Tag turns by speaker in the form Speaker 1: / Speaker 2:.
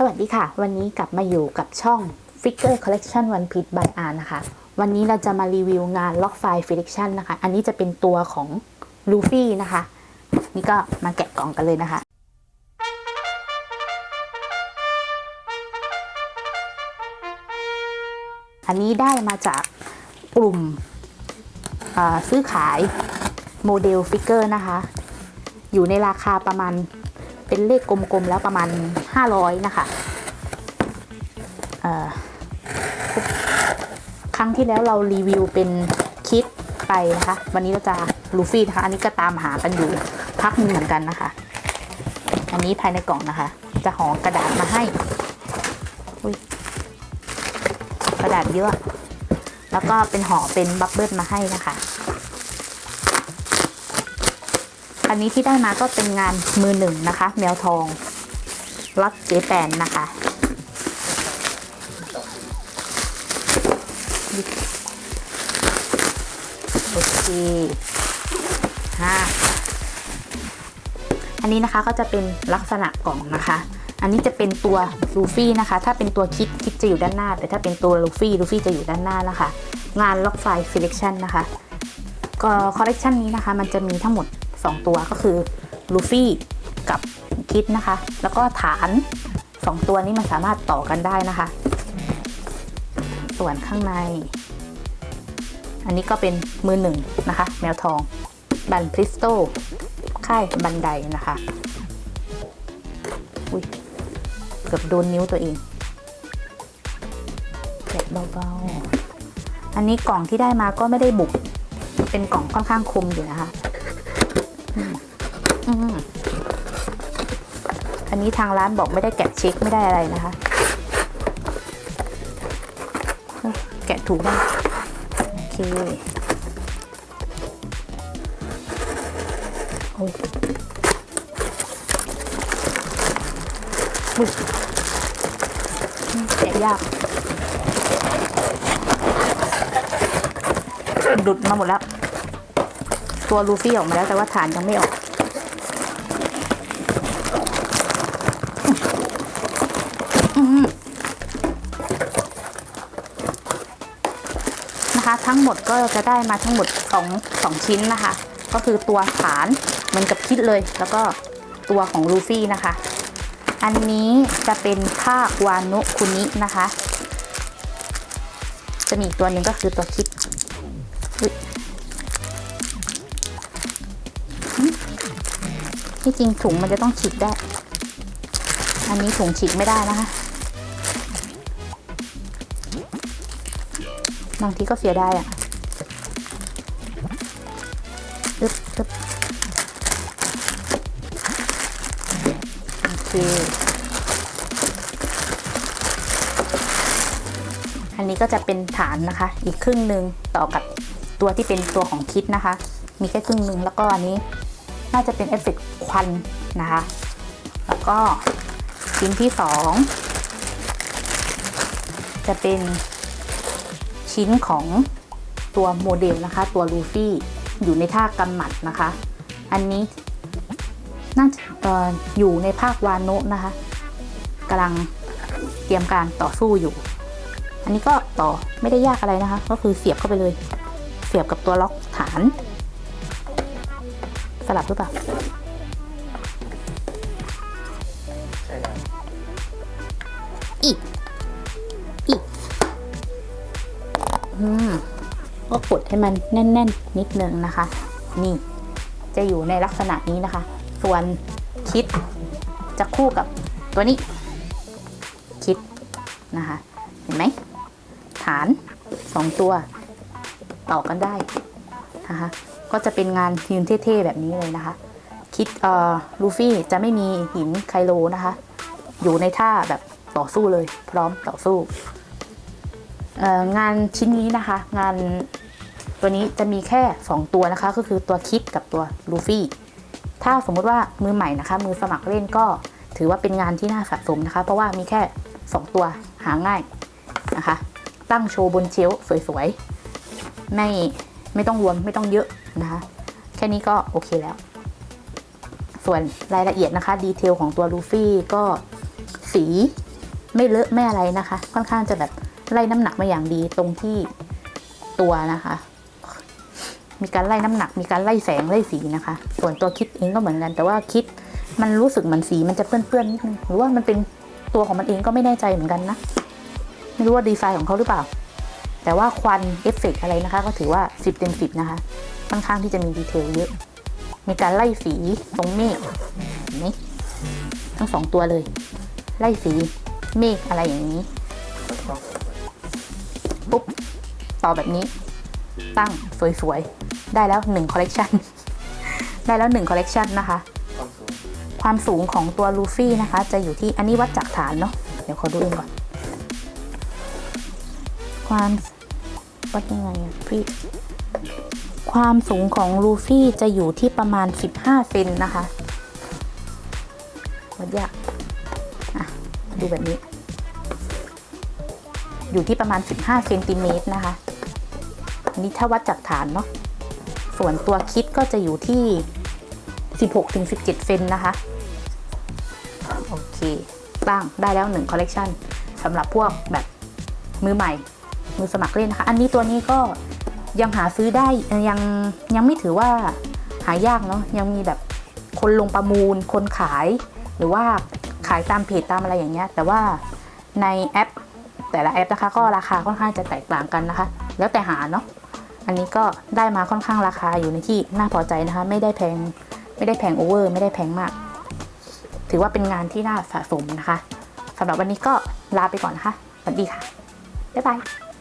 Speaker 1: สวัสดีค่ะ วันนี้กลับมาอยู่กับช่อง Figure Collection One Piece by R นะคะ วันนี้เราจะมารีวิวงาน Lock File Selection นะคะ อันนี้จะเป็นตัวของลูฟี่นะคะ นี่ก็มาแกะกล่องกันเลยนะคะ อันนี้ได้มาจากกลุ่มซื้อขายโมเดลฟิกเกอร์นะคะ อยู่ในราคาประมาณ เป็นเลขกลมๆแล้วประมาณ 500 นะคะครั้งที่แล้วเรารีวิวเป็นคิดไปนะคะ วันนี้เราจะลูฟี่นะคะ อันนี้ก็ตามหากันอยู่พักนึงเหมือนกันนะคะ อันนี้ภายในกล่องนะคะ จะห่อกระดาษมาให้กระดาษเยอะ แล้วก็เป็นห่อเป็นบับเบิ้ลมาให้นะคะ อันนี้ที่ได้มาก็เป็นงานมือหนึ่งนะคะ แมวทองล็อตเจแปนนะคะโอเคห้าอันนี้นะคะก็จะเป็นลักษณะกล่องนะคะ อันนี้จะเป็นตัวลูฟี่นะคะ ถ้าเป็นตัวคิดคิดจะอยู่ด้านหน้า แต่ถ้าเป็นตัวลูฟี่ลูฟี่จะอยู่ด้านหน้านะคะ งานล็อกไฟล์ selection นะคะก็คอลเลกชันนี้นะคะ มันจะมีทั้งหมด 2 ตัวก็คือลูฟี่กับคิดนะคะ แล้วก็ฐาน 2 ตัวนี้มันสามารถต่อกันได้นะคะ ส่วนข้างใน อันนี้ก็เป็นมือหนึ่งนะคะ แมวทอง บันพริสโตค่ายบันไดนะคะอุ้ยเกือบโดนนิ้วตัวเองแกะเบาๆ อันนี้กล่องที่ได้มาก็ไม่ได้บุก เป็นกล่องค่อนข้างคมอยู่นะคะ อันนี้ทางร้านบอกไม่ได้แกะเช็คไม่ได้อะไรนะคะ แกะถูกได้โอเคโอ้ยอุ๊ยแกะยากหลุดมาหมดแล้ว ตัวลูฟี่ออกมาแล้วแต่ว่าฐานยังไม่ออก นะคะ ทั้งหมดก็จะได้มาทั้งหมดสองสองชิ้นนะคะ ก็คือตัวฐานเหมือนกับคิดเลย แล้วก็ตัวของลูฟี่นะคะ อันนี้จะเป็นภาควานุคุนินะคะ จะมีอีกตัวหนึ่งก็คือตัวคิด ที่จริงถุงมันจะต้องฉีกได้ อันนี้ถุงฉีกไม่ได้นะคะ บางทีก็เสียได้อะอึ๊บอึ๊บโอเค อันนี้ก็จะเป็นฐานนะคะ อีกครึ่งหนึ่งต่อกับตัวที่เป็นตัวของคิดนะคะ มีแค่ครึ่งหนึ่งแล้วก็อันนี้ น่าจะเป็นเอฟเฟกต์ควันนะคะ แล้วก็ชิ้นที่สองจะเป็นชิ้นของตัวโมเดลนะคะ ตัวลูฟี่อยู่ในท่ากำหมัดนะคะ อันนี้น่าจะอออยู่ในภาควาโนะนะคะกำลังเตรียมการต่อสู้อยู่ อันนี้ก็ต่อไม่ได้ยากอะไรนะคะ ก็คือเสียบเข้าไปเลย เสียบกับตัวล็อกฐาน สลับหรือเปล่าอีกอีกอืมก็กดให้มันแน่น ๆ นิดนึงนะคะ นี่ จะอยู่ในลักษณะนี้นะคะ ส่วนคิดจะคู่กับตัวนี้ คิดนะคะ เห็นไหม ฐานสองตัว ต่อกันได้นะคะ ก็จะเป็นงานยืนเท่ๆแบบนี้เลยนะคะ คิดเอ่อลูฟี่จะไม่มีหินไคโลนะคะ อยู่ในท่าแบบต่อสู้เลย พร้อมต่อสู้งานชิ้นนี้นะคะ งานตัวนี้จะมีแค่ 2 ตัวนะคะ ก็คือตัวคิดกับตัวลูฟี่ถ้าสมมุติว่ามือใหม่นะคะ มือสมัครเล่นก็ถือว่าเป็นงานที่น่าสะสมนะคะ เพราะว่ามีแค่ 2 ตัวหาง่ายนะคะ ตั้งโชว์บนเชลฟ์สวยๆไม่ ไม่ต้องรวมไม่ต้องเยอะนะคะแค่นี้ก็โอเคแล้ว ส่วนรายละเอียดนะคะดีเทลของตัวลูฟี่ก็สีไม่เลอะไม่อะไรนะคะ ค่อนข้างจะแบบไล่น้ำหนักมาอย่างดีตรงที่ตัวนะคะ มีการไล่น้ำหนัก มีการไล่แสงไล่สีนะคะ ส่วนตัวคิดเองก็เหมือนกัน แต่ว่าคิดมันรู้สึกเหมือนสีมันจะเปื้อนๆหรือว่ามันเป็นตัวของมันเองก็ไม่แน่ใจเหมือนกันนะไม่รู้ว่าดีไซน์ของเขาหรือเปล่า แต่ว่าควันเอฟเฟกต์อะไรนะคะ ก็ถือว่า 10เต็ม10 นะคะ ค่อนข้างที่จะมีดีเทลเยอะ มีการไล่สีตรงเมฆเห็นไหมทั้งสองตัวเลย ไล่สีเมฆอะไรอย่างนี้ ปุ๊บ ต่อแบบนี้ ตั้งสวยๆ ได้แล้วหนึ่งคอลเลกชันได้แล้วหนึ่งคอลเลกชันนะคะ
Speaker 2: ความสูง
Speaker 1: ของตัวลูฟี่นะคะ จะอยู่ที่อันนี้วัดจากฐานเนาะเดี๋ยวขอดูเองก่อน ความวัดยังไงพี่ความสูงของลูฟี่จะอยู่ที่ประมาณ 15 เซนนะคะวัดยากอะดูแบบนี้ อยู่ที่ประมาณ 15เซนติเมตรนะคะอันนี้ถ้าวัดจากฐานเนาะส่วนตัวคิดก็จะอยู่ที่ 16-17 เซนนะคะ โอเค ตั้งได้แล้วหนึ่งคอลเลกชันสำหรับพวกแบบมือใหม่ มือสมัครเล่นนะคะ อันนี้ตัวนี้ก็ยังหาซื้อได้ยังยังไม่ถือว่าหายากเนาะยังมีแบบคนลงประมูล คนขาย หรือว่าขายตามเพจตามอะไรอย่างเงี้ย แต่ว่าในแอปแต่ละแอปนะคะ ก็ราคาค่อนข้างจะแตกต่างกันนะคะ แล้วแต่หาเนาะอันนี้ก็ได้มาค่อนข้างราคาอยู่ในที่น่าพอใจนะคะ ไม่ได้แพงไม่ได้แพงโอเวอร์ไม่ได้แพงมาก ถือว่าเป็นงานที่น่าสะสมนะคะสำหรับวันนี้ก็ลาไปก่อนนะคะสวัสดีค่ะบ๊ายบาย